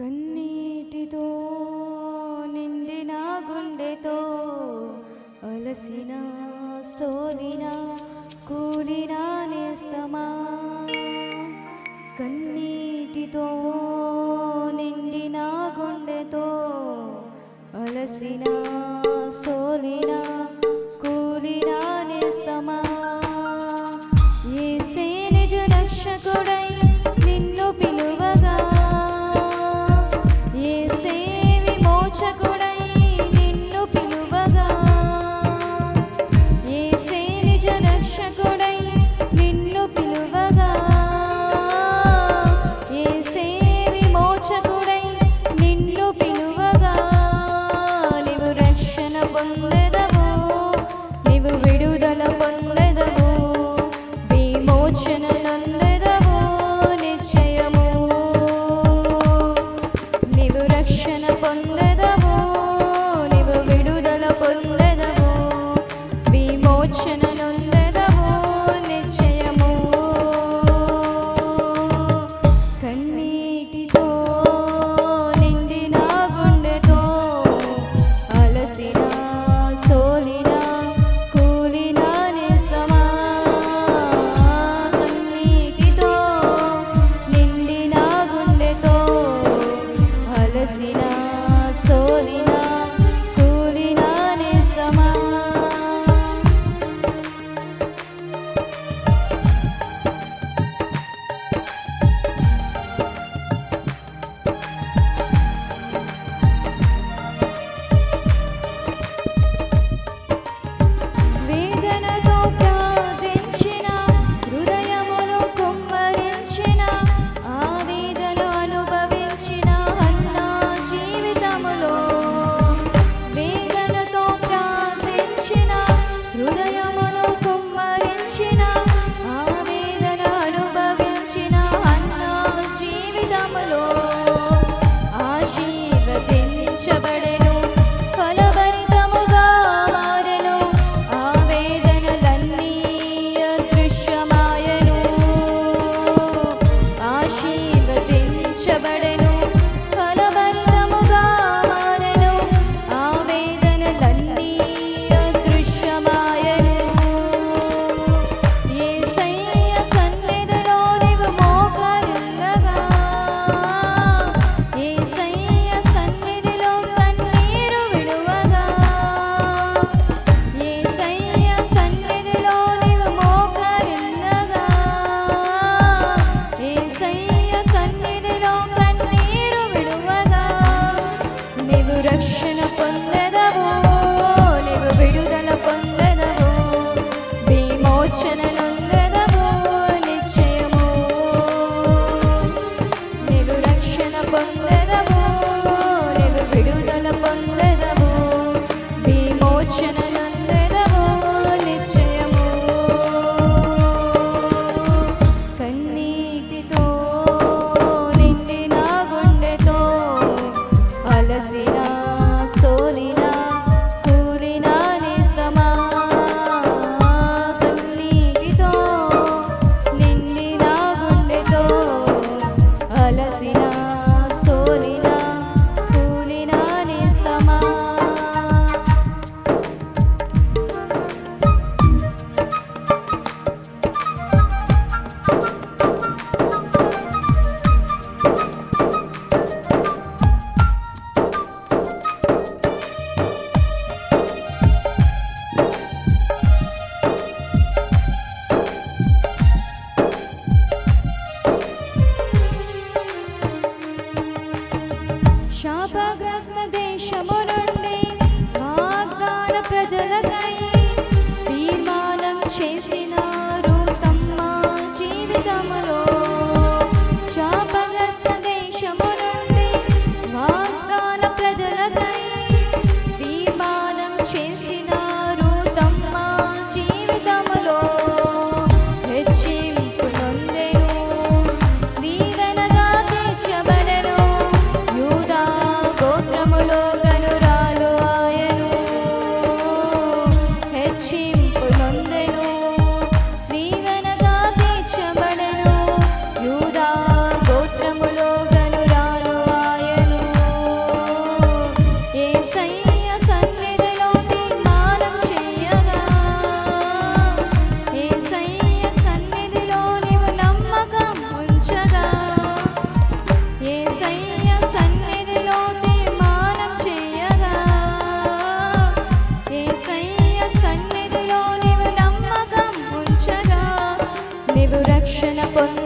కన్నీటితో నిండిన గుండెతో అలసిన సోలిన కూలిన నేస్తమా? కన్నీటితో నిండిన గుండెతో అలసిన సోలినా watching fortunate. Çenelen शापग्रस्तदेशमुरुण्डे वाग्दानप्रजलत् resurrection upon